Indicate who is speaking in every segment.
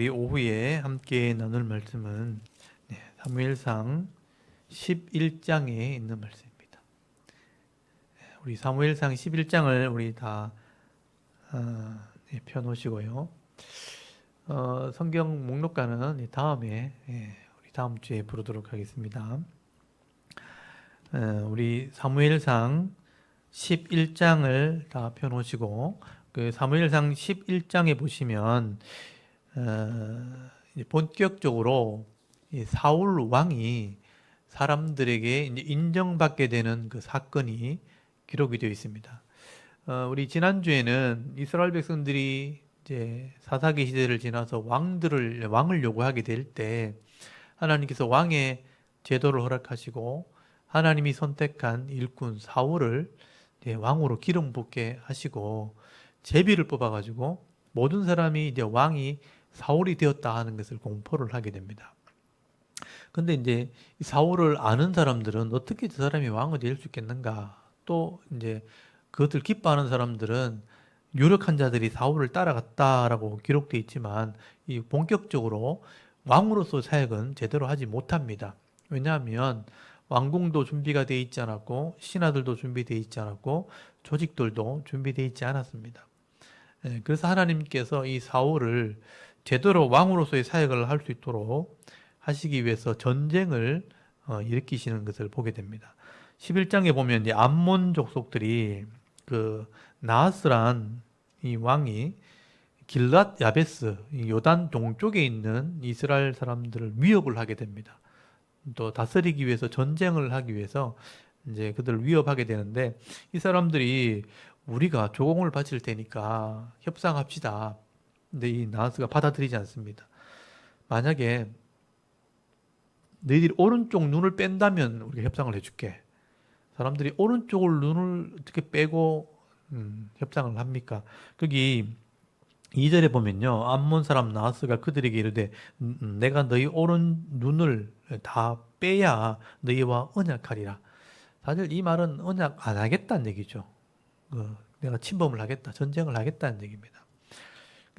Speaker 1: 우리 오후에 함께 나눌 말씀은 네, 사무엘상 11장에 있는 말씀입니다. 네, 우리 사무엘상 11장을 우리 다 어, 네, 펴놓으시고요. 어, 성경 목록가는 다음에 예, 우리 다음 주에 부르도록 하겠습니다. 어, 우리 사무엘상 11장을 다 펴놓으시고 그 사무엘상 11장에 보시면 본격적으로 이 사울 왕이 사람들에게 인정받게 되는 그 사건이 기록이 되어 있습니다. 어, 우리 지난주에는 이스라엘 백성들이 이제 사사기 시대를 지나서 왕들을 왕을 요구하게 될 때 하나님께서 왕의 제도를 허락하시고 하나님이 선택한 일꾼 사울을 왕으로 기름 붓게 하시고 제비를 뽑아 가지고 모든 사람이 이제 왕이 사울이 되었다 하는 것을 공포를 하게 됩니다. 근데 이제 이 사울을 아는 사람들은 어떻게 저 사람이 왕이 될 수 있겠는가? 또 이제 그것을 기뻐하는 사람들은 유력한 자들이 사울을 따라갔다라고 기록되어 있지만 이 본격적으로 왕으로서 사역은 제대로 하지 못합니다. 왜냐하면 왕궁도 준비가 되어 있지 않았고 신하들도 준비되어 있지 않았고 조직들도 준비되어 있지 않았습니다. 예, 그래서 하나님께서 이 사울을 제대로 왕으로서의 사역을 할 수 있도록 하시기 위해서 전쟁을 어, 일으키시는 것을 보게 됩니다. 11장에 보면 이제 암몬 족속들이 그 나하스란 이 왕이 길랏 야베스 이 요단 동쪽에 있는 이스라엘 사람들을 위협을 하게 됩니다. 또 다스리기 위해서 전쟁을 하기 위해서 이제 그들을 위협하게 되는데 이 사람들이 우리가 조공을 바칠 테니까 협상합시다. 근데 이 나하스가 받아들이지 않습니다. 만약에 너희들이 오른쪽 눈을 뺀다면 우리가 협상을 해줄게. 사람들이 오른쪽을 눈을 어떻게 빼고 음, 협상을 합니까? 거기 2절에 보면요. 암몬 사람 나하스가 그들에게 이르되 음, 음, 내가 너희 오른 눈을 다 빼야 너희와 언약하리라. 사실 이 말은 언약 안 하겠다는 얘기죠. 어, 내가 침범을 하겠다, 전쟁을 하겠다는 얘기입니다.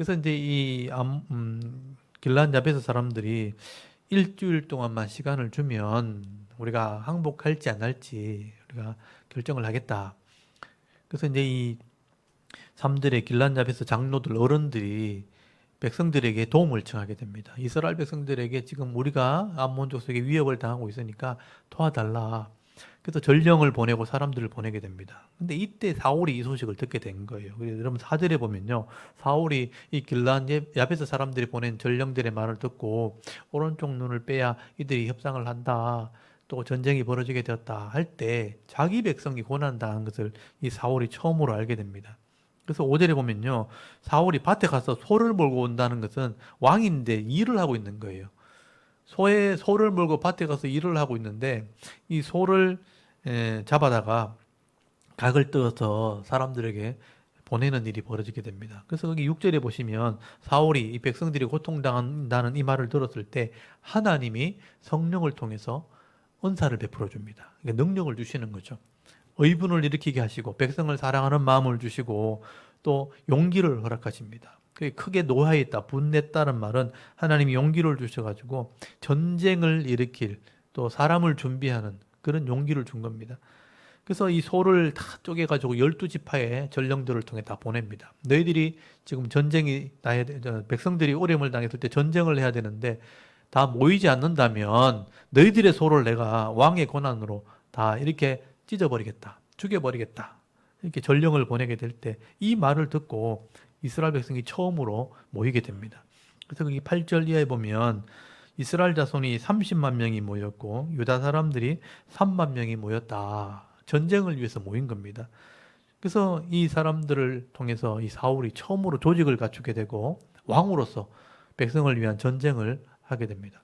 Speaker 1: 그래서 이제 이 암, 음, 길란 야베스 사람들이 일주일 동안만 시간을 주면 우리가 항복할지 안 할지 우리가 결정을 하겠다. 그래서 이제 이 삼들의 길란 야베스 장로들 어른들이 백성들에게 도움을 청하게 됩니다. 이스라엘 백성들에게 지금 우리가 암몬 족속에 위협을 당하고 있으니까 도와달라. 그래서 전령을 보내고 사람들을 보내게 됩니다. 근데 이때 사울이 이 소식을 듣게 된 거예요. 여러분 사절에 보면요. 사울이 이 길란 야베스 사람들이 보낸 전령들의 말을 듣고 오른쪽 눈을 빼야 이들이 협상을 한다. 또 전쟁이 벌어지게 되었다 할 때 자기 백성이 고난당한 것을 이 사울이 처음으로 알게 됩니다. 그래서 5절에 보면요. 사울이 밭에 가서 소를 몰고 온다는 것은 왕인데 일을 하고 있는 거예요. 소에 소를 몰고 밭에 가서 일을 하고 있는데 이 소를 에, 잡아다가 각을 떠서 사람들에게 보내는 일이 벌어지게 됩니다. 그래서 거기 6절에 보시면 사울이 이 백성들이 고통당한다는 이 말을 들었을 때 하나님이 성령을 통해서 은사를 베풀어 줍니다. 그러니까 능력을 주시는 거죠. 의분을 일으키게 하시고 백성을 사랑하는 마음을 주시고 또 용기를 허락하십니다. 크게 노하였다, 분냈다는 말은 하나님이 용기를 주셔가지고 전쟁을 일으킬 또 사람을 준비하는 그런 용기를 준 겁니다. 그래서 이 소를 다 쪼개가지고 열두 지파의 전령들을 통해 다 보냅니다. 너희들이 지금 전쟁이 나야 백성들이 오염을 당했을 때 전쟁을 해야 되는데 다 모이지 않는다면 너희들의 소를 내가 왕의 권한으로 다 이렇게 찢어버리겠다, 죽여버리겠다. 이렇게 전령을 보내게 될 때 이 말을 듣고 이스라엘 백성이 처음으로 모이게 됩니다. 그래서 거기 8절 이하에 보면 이스라엘 자손이 30만 명이 모였고 유다 사람들이 3만 명이 모였다. 전쟁을 위해서 모인 겁니다. 그래서 이 사람들을 통해서 이 사울이 처음으로 조직을 갖추게 되고 왕으로서 백성을 위한 전쟁을 하게 됩니다.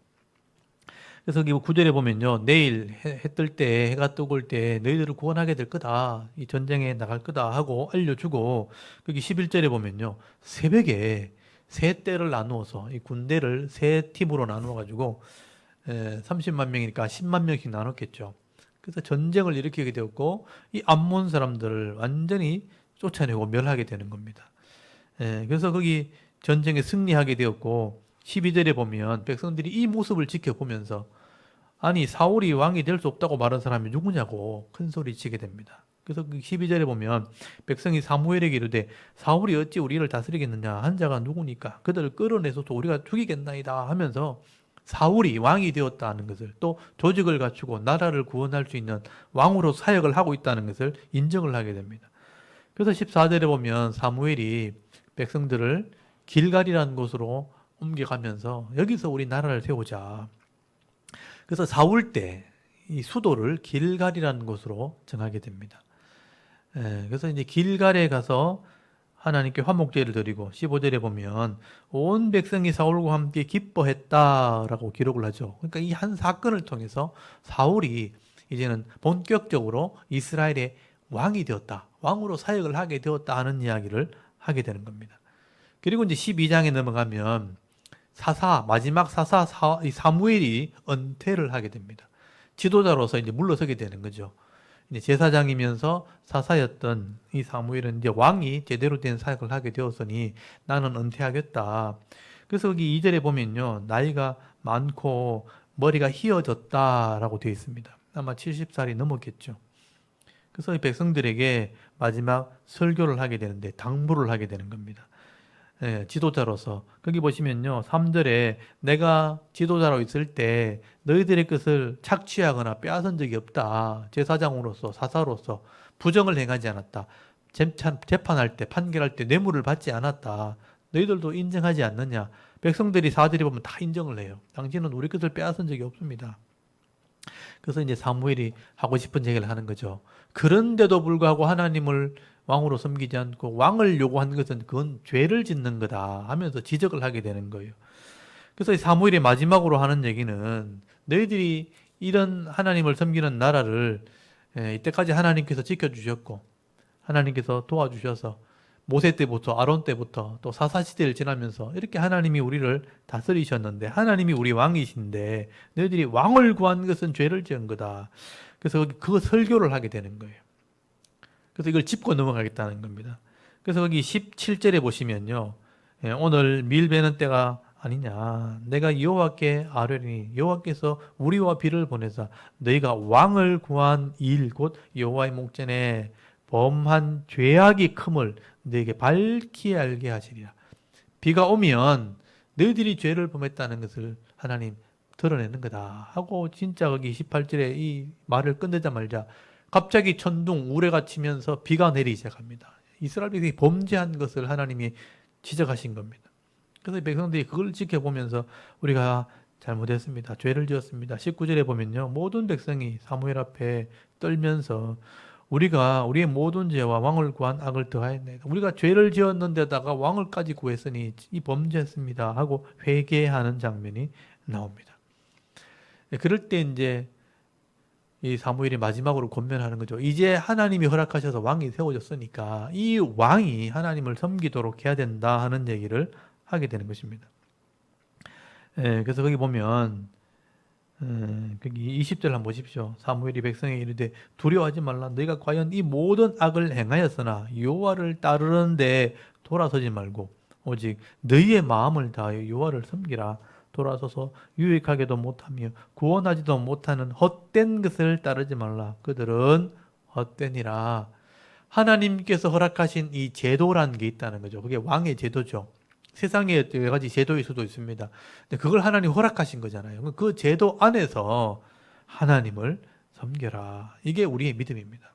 Speaker 1: 그래서 여기 구절에 보면요. 내일 해뜰 때, 해가 뜨고 때 너희들을 구원하게 될 거다. 이 전쟁에 나갈 거다 하고 알려주고 거기 11절에 보면요. 새벽에 세 때를 나누어서 이 군대를 세 팀으로 나누어 가지고 30만 명이니까 10만 명씩 나눴겠죠. 그래서 전쟁을 일으키게 되었고 이 암몬 사람들을 완전히 쫓아내고 멸하게 되는 겁니다. 예, 그래서 거기 전쟁에 승리하게 되었고 12절에 보면 백성들이 이 모습을 지켜보면서 아니 사울이 왕이 될 수 없다고 말한 사람이 누구냐고 큰 소리 치게 됩니다. 그래서 그 12절에 보면 백성이 사무엘에게 이르되 사울이 어찌 우리를 다스리겠느냐 한 자가 누구니까 그들을 끌어내서도 우리가 죽이겠나이다 하면서 사울이 왕이 되었다는 것을 또 조직을 갖추고 나라를 구원할 수 있는 왕으로 사역을 하고 있다는 것을 인정을 하게 됩니다. 그래서 14절에 보면 사무엘이 백성들을 길갈이라는 곳으로 옮겨가면서 여기서 우리 나라를 세우자. 그래서 사울 때이 수도를 길갈이라는 곳으로 정하게 됩니다. 예, 그래서 이제 길갈에 가서 하나님께 화목제를 드리고 15절에 보면 온 백성이 사울과 함께 기뻐했다라고 기록을 하죠. 그러니까 이 한 사건을 통해서 사울이 이제는 본격적으로 이스라엘의 왕이 되었다. 왕으로 사역을 하게 되었다 하는 이야기를 하게 되는 겁니다. 그리고 이제 12장에 넘어가면 사사 마지막 사사 사, 이 사무엘이 은퇴를 하게 됩니다. 지도자로서 이제 물러서게 되는 거죠. 이제 제사장이면서 사사였던 이 사무엘은 이제 왕이 제대로 된 사역을 하게 되었으니 나는 은퇴하겠다. 그래서 여기 2절에 보면요. 나이가 많고 머리가 휘어졌다라고 되어 있습니다. 아마 70살이 넘었겠죠. 그래서 이 백성들에게 마지막 설교를 하게 되는데 당부를 하게 되는 겁니다. 예, 지도자로서 거기 보시면요. 3절에 내가 지도자로 있을 때 너희들의 것을 착취하거나 빼앗은 적이 없다. 제사장으로서 사사로서 부정을 행하지 않았다. 재판, 재판할 때 판결할 때 뇌물을 받지 않았다. 너희들도 인정하지 않느냐? 백성들이 사들이 보면 다 인정을 해요. 당신은 우리 것을 빼앗은 적이 없습니다. 그래서 이제 사무엘이 하고 싶은 얘기를 하는 거죠. 그런데도 불구하고 하나님을 왕으로 섬기지 않고 왕을 요구한 것은 그건 죄를 짓는 거다 하면서 지적을 하게 되는 거예요. 그래서 이 사무엘이 마지막으로 하는 얘기는 너희들이 이런 하나님을 섬기는 나라를 예, 이때까지 하나님께서 지켜주셨고 하나님께서 도와주셔서 모세 때부터 아론 때부터 또 사사 시대를 지나면서 이렇게 하나님이 우리를 다스리셨는데 하나님이 우리 왕이신데 너희들이 왕을 구한 것은 죄를 지은 거다. 그래서 그 설교를 하게 되는 거예요. 그래서 이걸 짚고 넘어가겠다는 겁니다. 그래서 거기 17절에 보시면요. 예, 오늘 밀 베는 때가 아니냐. 내가 여호와께 아뢰니 여호와께서 우리와 비를 보내사 너희가 왕을 구한 일 곧 여호와의 목전에 범한 죄악이 큼을 너에게 밝히 알게 하시리라. 비가 오면 너희들이 죄를 범했다는 것을 하나님 드러내는 거다 하고 진짜 거기 18절에 이 말을 끝내자마자 갑자기 천둥 우레가 치면서 비가 내리기 시작합니다. 이스라엘 백성이 범죄한 것을 하나님이 지적하신 겁니다. 그래서 백성들이 그걸 지켜보면서 우리가 잘못했습니다. 죄를 지었습니다. 19절에 보면요. 모든 백성이 사무엘 앞에 떨면서 우리가 우리의 모든 죄와 왕을 구한 악을 더하였네. 우리가 죄를 지었는데다가 왕을까지 구했으니 이 범죄했습니다. 하고 회개하는 장면이 나옵니다. 네, 그럴 때 이제 이 사무엘이 마지막으로 권면하는 거죠. 이제 하나님이 허락하셔서 왕이 세워졌으니까 이 왕이 하나님을 섬기도록 해야 된다 하는 얘기를 하게 되는 것입니다. 예, 그래서 거기 보면 음, 거기 20절 한번 보십시오. 사무엘이 백성에게 이르되 두려워하지 말라. 너희가 과연 이 모든 악을 행하였으나 여호와를 따르는데 돌아서지 말고 오직 너희의 마음을 다하여 여호와를 섬기라. 돌아서서 유익하게도 못하며 구원하지도 못하는 헛된 것을 따르지 말라. 그들은 헛되니라. 하나님께서 허락하신 이 제도라는 게 있다는 거죠. 그게 왕의 제도죠. 세상에 여러 가지 제도일 수도 있습니다. 근데 그걸 하나님 허락하신 거잖아요. 그 제도 안에서 하나님을 섬겨라. 이게 우리의 믿음입니다.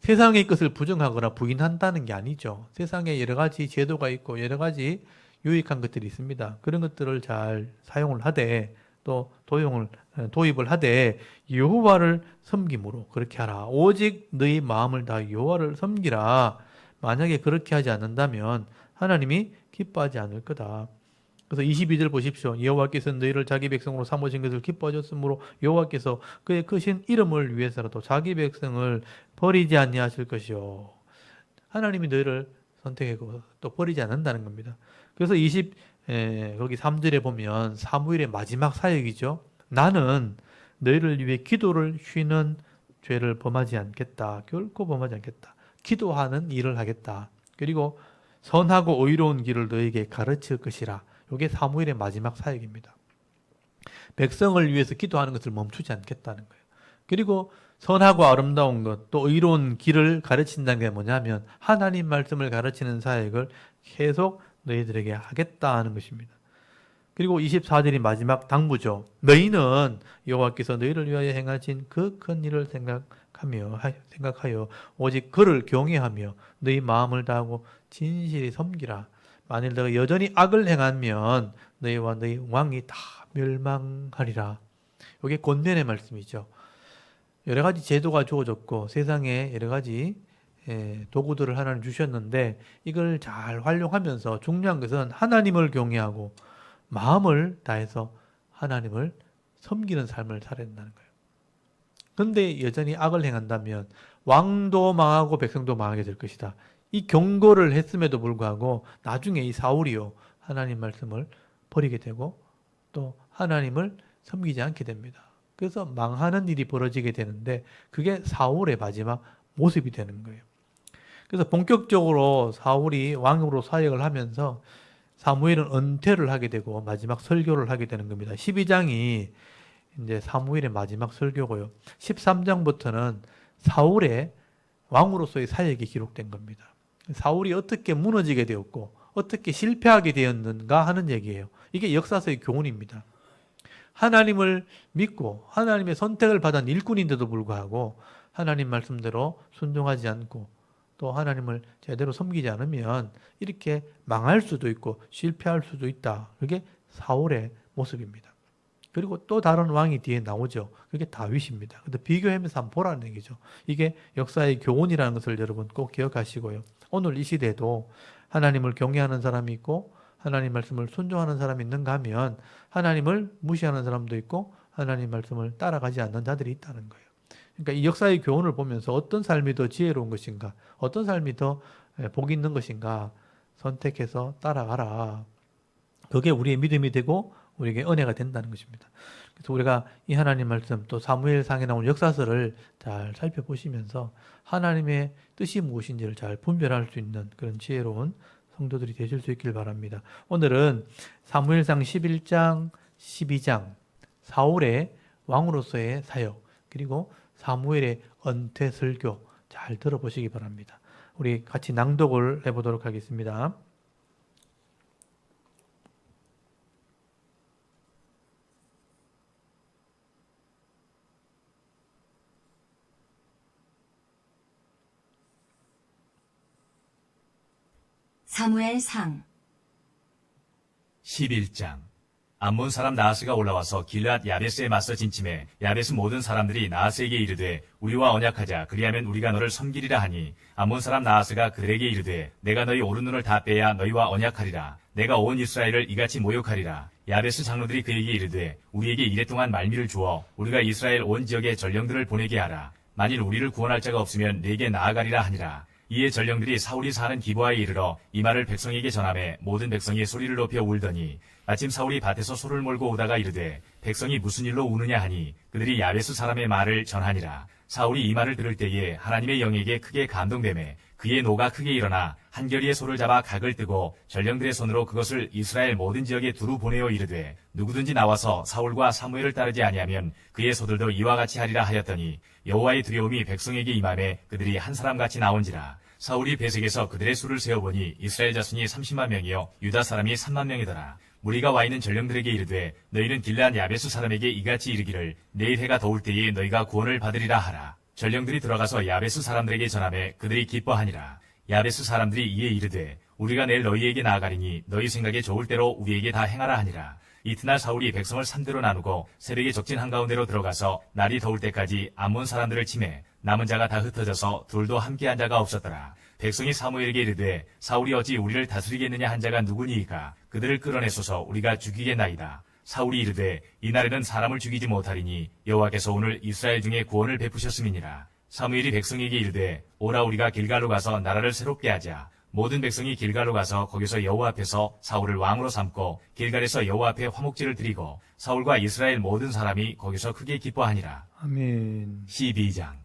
Speaker 1: 세상의 것을 부정하거나 부인한다는 게 아니죠. 세상에 여러 가지 제도가 있고 여러 가지 유익한 것들이 있습니다. 그런 것들을 잘 사용을 하되 또 도용을 도입을 하되 여호와를 섬김으로 그렇게 하라. 오직 너희 마음을 다 여호와를 섬기라. 만약에 그렇게 하지 않는다면 하나님이 기뻐하지 않을 거다. 그래서 22절 보십시오. 여호와께서 너희를 자기 백성으로 삼으신 것을 기뻐하셨으므로 여호와께서 그의 크신 이름을 위해서라도 자기 백성을 버리지 아니하실 것이요. 하나님이 너희를 선택하고 또 버리지 않는다는 겁니다. 그래서 20 에, 거기 3절에 보면 사무엘의 마지막 사역이죠. 나는 너희를 위해 기도를 쉬는 죄를 범하지 않겠다. 결코 범하지 않겠다. 기도하는 일을 하겠다. 그리고 선하고 의로운 길을 너에게 가르칠 것이라. 이게 사무엘의 마지막 사역입니다. 백성을 위해서 기도하는 것을 멈추지 않겠다는 거예요. 그리고 선하고 아름다운 것, 또 의로운 길을 가르친다는 게 뭐냐면 하나님 말씀을 가르치는 사역을 계속 너희들에게 하겠다 하는 것입니다. 그리고 24절이 마지막 당부죠. 너희는 여호와께서 너희를 위하여 행하신 그 큰 일을 생각하며 하- 생각하여 오직 그를 경외하며 너희 마음을 다하고 진실히 섬기라. 만일 너가 여전히 악을 행하면 너희와 너희 왕이 다 멸망하리라. 이게 권면의 말씀이죠. 여러 가지 제도가 주어졌고 세상에 여러 가지 예, 도구들을 하나님 주셨는데 이걸 잘 활용하면서 중요한 것은 하나님을 경외하고 마음을 다해서 하나님을 섬기는 삶을 살아야 된다는 거예요. 그런데 여전히 악을 행한다면 왕도 망하고 백성도 망하게 될 것이다. 이 경고를 했음에도 불구하고 나중에 이 사울이요 하나님 말씀을 버리게 되고 또 하나님을 섬기지 않게 됩니다. 그래서 망하는 일이 벌어지게 되는데 그게 사울의 마지막 모습이 되는 거예요. 그래서 본격적으로 사울이 왕으로 사역을 하면서 사무엘은 은퇴를 하게 되고 마지막 설교를 하게 되는 겁니다. 12장이 이제 사무엘의 마지막 설교고요. 13장부터는 사울의 왕으로서의 사역이 기록된 겁니다. 사울이 어떻게 무너지게 되었고 어떻게 실패하게 되었는가 하는 얘기예요. 이게 역사서의 교훈입니다. 하나님을 믿고 하나님의 선택을 받은 일꾼인데도 불구하고 하나님 말씀대로 순종하지 않고 또 하나님을 제대로 섬기지 않으면 이렇게 망할 수도 있고 실패할 수도 있다. 그게 사울의 모습입니다. 그리고 또 다른 왕이 뒤에 나오죠. 그게 다윗입니다. 근데 비교하면서 한번 보라는 얘기죠. 이게 역사의 교훈이라는 것을 여러분 꼭 기억하시고요. 오늘 이 시대에도 하나님을 경외하는 사람이 있고 하나님 말씀을 순종하는 사람이 있는가 하면 하나님을 무시하는 사람도 있고 하나님 말씀을 따라가지 않는 자들이 있다는 거예요. 그러니까 이 역사의 교훈을 보면서 어떤 삶이 더 지혜로운 것인가, 어떤 삶이 더복 있는 것인가 선택해서 따라가라. 그게 우리의 믿음이 되고 우리에게 은혜가 된다는 것입니다. 그래서 우리가 이 하나님 말씀 또 사무엘상에 나온 역사서를 잘 살펴보시면서 하나님의 뜻이 무엇인지를 잘 분별할 수 있는 그런 지혜로운 성도들이 되실 수 있길 바랍니다. 오늘은 사무엘상 11장, 12장 사울의 왕으로서의 사역 그리고 사무엘의 은퇴 설교 잘 들어보시기 바랍니다. 우리 같이 낭독을 해보도록 하겠습니다.
Speaker 2: 사무엘 상
Speaker 3: 11장 암몬 사람 나하스가 올라와서 길앗 야베스에 맞서 진침해 야베스 모든 사람들이 나하스에게 이르되 우리와 언약하자. 그리하면 우리가 너를 섬기리라 하니 암몬 사람 나하스가 그들에게 이르되 내가 너희 오른 눈을 다 빼야 너희와 언약하리라. 내가 온 이스라엘을 이같이 모욕하리라. 야베스 장로들이 그에게 이르되 우리에게 이랫동안 말미를 주어 우리가 이스라엘 온 지역에 전령들을 보내게 하라. 만일 우리를 구원할 자가 없으면 내게 나아가리라 하니라. 이에 전령들이 사울이 사는 기부하에 이르러 이 말을 백성에게 전함에 모든 백성이 소리를 높여 울더니 아침 사울이 밭에서 소를 몰고 오다가 이르되 백성이 무슨 일로 우느냐 하니 그들이 야베스 사람의 말을 전하니라 사울이 이 말을 들을 때에 하나님의 영에게 크게 감동되매 그의 노가 크게 일어나 한결이의 소를 잡아 각을 뜨고 전령들의 손으로 그것을 이스라엘 모든 지역에 두루 보내어 이르되 누구든지 나와서 사울과 사무엘을 따르지 아니하면 그의 소들도 이와 같이 하리라 하였더니 여호와의 두려움이 백성에게 임함에 그들이 한 사람같이 나온지라 사울이 배색에서 그들의 수를 세어보니 이스라엘 자손이 30만 명이요 유다 사람이 3만 명이더라. 무리가 와 있는 전령들에게 이르되 너희는 길란 야베스 사람에게 이같이 이르기를 내일 해가 더울 때에 너희가 구원을 받으리라 하라. 전령들이 들어가서 야베스 사람들에게 전함에 그들이 기뻐하니라. 야베스 사람들이 이에 이르되 우리가 내일 너희에게 나아가리니 너희 생각에 좋을 대로 우리에게 다 행하라 하니라. 이튿날 사울이 백성을 삼대로 나누고 새벽에 적진 한가운데로 들어가서 날이 더울 때까지 암몬 사람들을 치매 남은 자가 다 흩어져서 둘도 함께한 자가 없었더라. 백성이 사무엘에게 이르되 사울이 어찌 우리를 다스리겠느냐 한 자가 누구니이까 그들을 끌어내소서 우리가 죽이겠나이다. 사울이 이르되 이날에는 사람을 죽이지 못하리니 여호와께서 오늘 이스라엘 중에 구원을 베푸셨음이니라. 사무엘이 백성에게 이르되 오라 우리가 길갈로 가서 나라를 새롭게 하자. 모든 백성이 길갈로 가서 거기서 여호와 앞에서 사울을 왕으로 삼고 길갈에서 여호와 앞에 화목제를 드리고 사울과 이스라엘 모든 사람이 거기서 크게 기뻐하니라.
Speaker 1: 아멘.
Speaker 3: 12장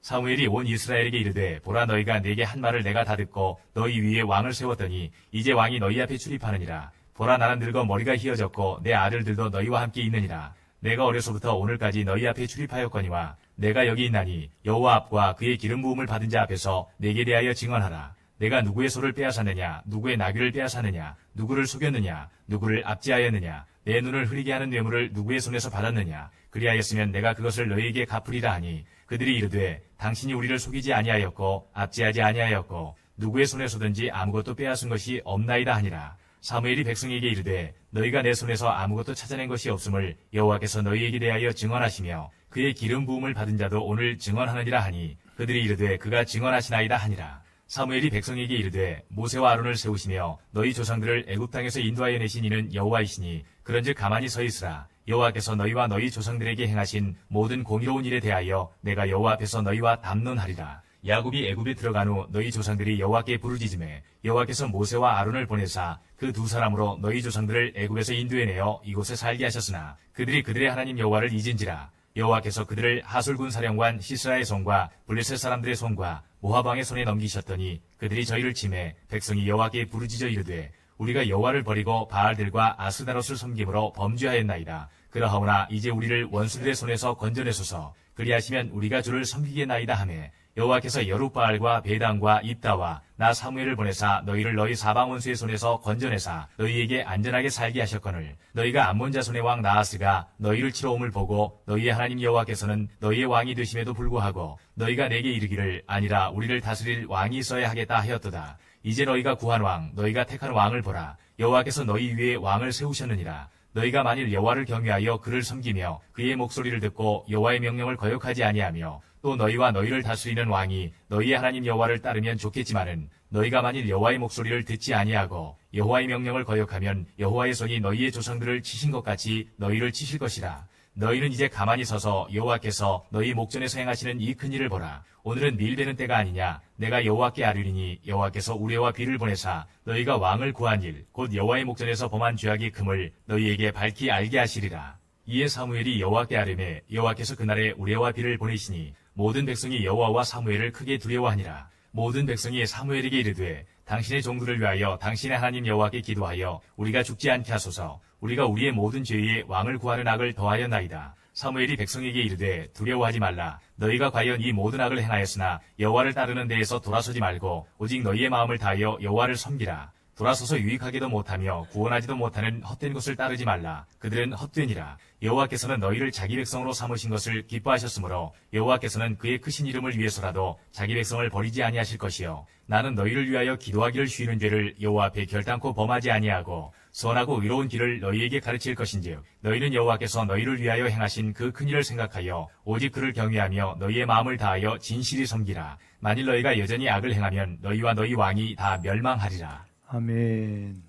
Speaker 3: 사무엘이 온 이스라엘에게 이르되 보라 너희가 내게 한 말을 내가 다 듣고 너희 위에 왕을 세웠더니 이제 왕이 너희 앞에 출입하느니라 보라 나는 늙어 머리가 희어졌고 내 아들들도 너희와 함께 있느니라. 내가 어려서부터 오늘까지 너희 앞에 출입하였거니와 내가 여기 있나니 여호와 앞과 그의 기름 부음을 받은 자 앞에서 내게 대하여 증언하라. 내가 누구의 소를 빼앗았느냐, 누구의 나귀를 빼앗았느냐, 누구를 속였느냐, 누구를 압제하였느냐, 내 눈을 흐리게 하는 뇌물을 누구의 손에서 받았느냐. 그리하였으면 내가 그것을 너희에게 갚으리라 하니 그들이 이르되 당신이 우리를 속이지 아니하였고 압제하지 아니하였고 누구의 손에서든지 아무것도 빼앗은 것이 없나이다 하니라. 사무엘이 백성에게 이르되 너희가 내 손에서 아무것도 찾아낸 것이 없음을 여호와께서 너희에게 대하여 증언하시며 그의 기름 부음을 받은 자도 오늘 증언하느니라 하니 그들이 이르되 그가 증언하시나이다 하니라. 사무엘이 백성에게 이르되 모세와 아론을 세우시며 너희 조상들을 애굽 땅에서 인도하여 내신 이는 여호와이시니 그런즉 가만히 서 있으라. 여호와께서 너희와 너희 조상들에게 행하신 모든 공의로운 일에 대하여 내가 여호와 앞에서 너희와 담론하리라. 야곱이 애굽에 들어간 후 너희 조상들이 여호와께 부르짖음에 여호와께서 모세와 아론을 보내사 그 두 사람으로 너희 조상들을 애굽에서 인도해내어 이곳에 살게 하셨으나 그들이 그들의 하나님 여호와를 잊은지라 여호와께서 그들을 하술군 사령관 시스라의 손과 블레셋 사람들의 손과 모하방의 손에 넘기셨더니 그들이 저희를 침해 백성이 여호와께 부르짖어 이르되 우리가 여호와를 버리고 바알들과 아스다롯을 섬김으로 범죄하였나이다. 그러하오나 이제 우리를 원수들의 손에서 건져내소서. 그리하시면 우리가 주를 섬기겠나이다 하매 여호와께서 여룻바알과 베단과 입다와 나 사무엘을 보내사 너희를 너희 사방 원수의 손에서 건져내사 너희에게 안전하게 살게 하셨거늘. 너희가 암몬 자손의 왕 나하스가 너희를 치러 옴을 보고 너희의 하나님 여호와께서는 너희의 왕이 되심에도 불구하고 너희가 내게 이르기를 아니라 우리를 다스릴 왕이 있어야 하겠다 하였도다. 이제 너희가 구한 왕 너희가 택한 왕을 보라. 여호와께서 너희 위에 왕을 세우셨느니라 너희가 만일 여호와를 경외하여 그를 섬기며 그의 목소리를 듣고 여호와의 명령을 거역하지 아니하며 또 너희와 너희를 다스리는 왕이 너희의 하나님 여호와를 따르면 좋겠지만은 너희가 만일 여호와의 목소리를 듣지 아니하고 여호와의 명령을 거역하면 여호와의 손이 너희의 조상들을 치신 것 같이 너희를 치실 것이라 너희는 이제 가만히 서서 여호와께서 너희 목전에서 행하시는 이 큰 일을 보라. 오늘은 밀베는 때가 아니냐. 내가 여호와께 아뢰리니 여호와께서 우레와 비를 보내사 너희가 왕을 구한 일, 곧 여호와의 목전에서 범한 죄악이 금을 너희에게 밝히 알게 하시리라. 이에 사무엘이 여호와께 아뢰매 여호와께서 그날에 우레와 비를 보내시니 모든 백성이 여호와와 사무엘을 크게 두려워하니라. 모든 백성이 사무엘에게 이르되 당신의 종들을 위하여 당신의 하나님 여호와께 기도하여 우리가 죽지 않게 하소서. 우리가 우리의 모든 죄에 왕을 구하는 악을 더하였나이다. 사무엘이 백성에게 이르되 두려워하지 말라. 너희가 과연 이 모든 악을 행하였으나 여호와를 따르는 데에서 돌아서지 말고 오직 너희의 마음을 다하여 여호와를 섬기라. 돌아서서 유익하게도 못하며 구원하지도 못하는 헛된 것을 따르지 말라. 그들은 헛되니라. 여호와께서는 너희를 자기 백성으로 삼으신 것을 기뻐하셨으므로 여호와께서는 그의 크신 이름을 위해서라도 자기 백성을 버리지 아니하실 것이요. 나는 너희를 위하여 기도하기를 쉬는 죄를 여호와 앞에 결단코 범하지 아니하고 선하고 의로운 길을 너희에게 가르칠 것인즉 너희는 여호와께서 너희를 위하여 행하신 그 큰 일을 생각하여 오직 그를 경외하며 너희의 마음을 다하여 진실히 섬기라. 만일 너희가 여전히 악을 행하면 너희와 너희 왕이 다 멸망하리라.
Speaker 1: 아멘.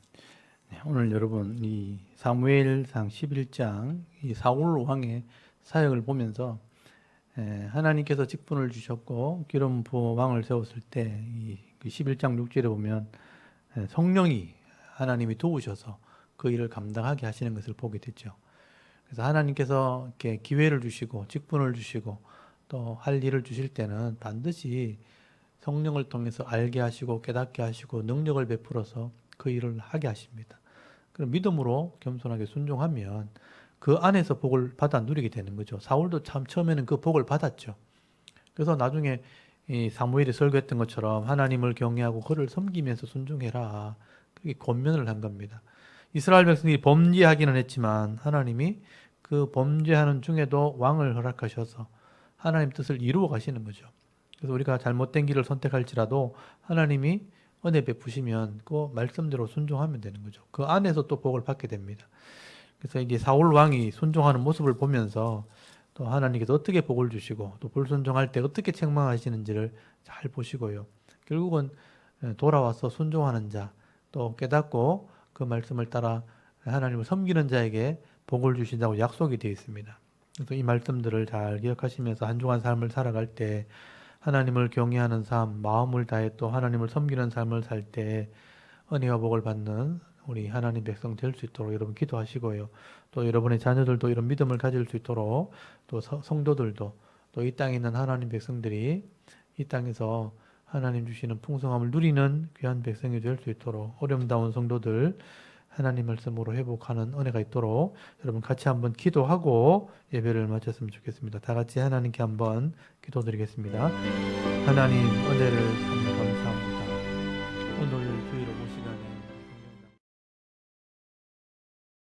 Speaker 1: 네, 오늘 여러분 이 사무엘상 11장 이 사울 왕의 사역을 보면서 에, 하나님께서 직분을 주셨고 기름 부어 왕을 세웠을 때 이 11장 6절에 보면 에, 성령이 하나님이 도우셔서 그 일을 감당하게 하시는 것을 보게 됐죠. 그래서 하나님께서 이렇게 기회를 주시고 직분을 주시고 또 할 일을 주실 때는 반드시 성령을 통해서 알게 하시고 깨닫게 하시고 능력을 베풀어서 그 일을 하게 하십니다. 그럼 믿음으로 겸손하게 순종하면 그 안에서 복을 받아 누리게 되는 거죠. 사울도 참 처음에는 그 복을 받았죠. 그래서 나중에 이 사무엘이 설교했던 것처럼 하나님을 경외하고 그를 섬기면서 순종해라. 그게 권면을 한 겁니다. 이스라엘 백성이 범죄하기는 했지만 하나님이 그 범죄하는 중에도 왕을 허락하셔서 하나님 뜻을 이루어 가시는 거죠. 그래서 우리가 잘못된 길을 선택할지라도 하나님이 은혜 베푸시면 그 말씀대로 순종하면 되는 거죠. 그 안에서 또 복을 받게 됩니다. 그래서 이게 사울 왕이 순종하는 모습을 보면서 또 하나님께서 어떻게 복을 주시고 또 불순종할 때 어떻게 책망하시는지를 잘 보시고요. 결국은 돌아와서 순종하는 자, 또 깨닫고 그 말씀을 따라 하나님을 섬기는 자에게 복을 주신다고 약속이 되어 있습니다. 그래서 이 말씀들을 잘 기억하시면서 한 주간 삶을 살아갈 때 하나님을 경외하는 삶, 마음을 다해 또 하나님을 섬기는 삶을 살 때 은혜와 복을 받는 우리 하나님 백성 될 수 있도록 여러분 기도하시고요. 또 여러분의 자녀들도 이런 믿음을 가질 수 있도록 또 서- 성도들도 또 이 땅에 있는 하나님 백성들이 이 땅에서 하나님 주시는 풍성함을 누리는 귀한 백성이 될 수 있도록 어려움다운 성도들 하나님 말씀으로 회복하는 은혜가 있도록 여러분 같이 한번 기도하고 예배를 마쳤으면 좋겠습니다. 다 같이 하나님께 한번 기도드리겠습니다. 하나님 은혜를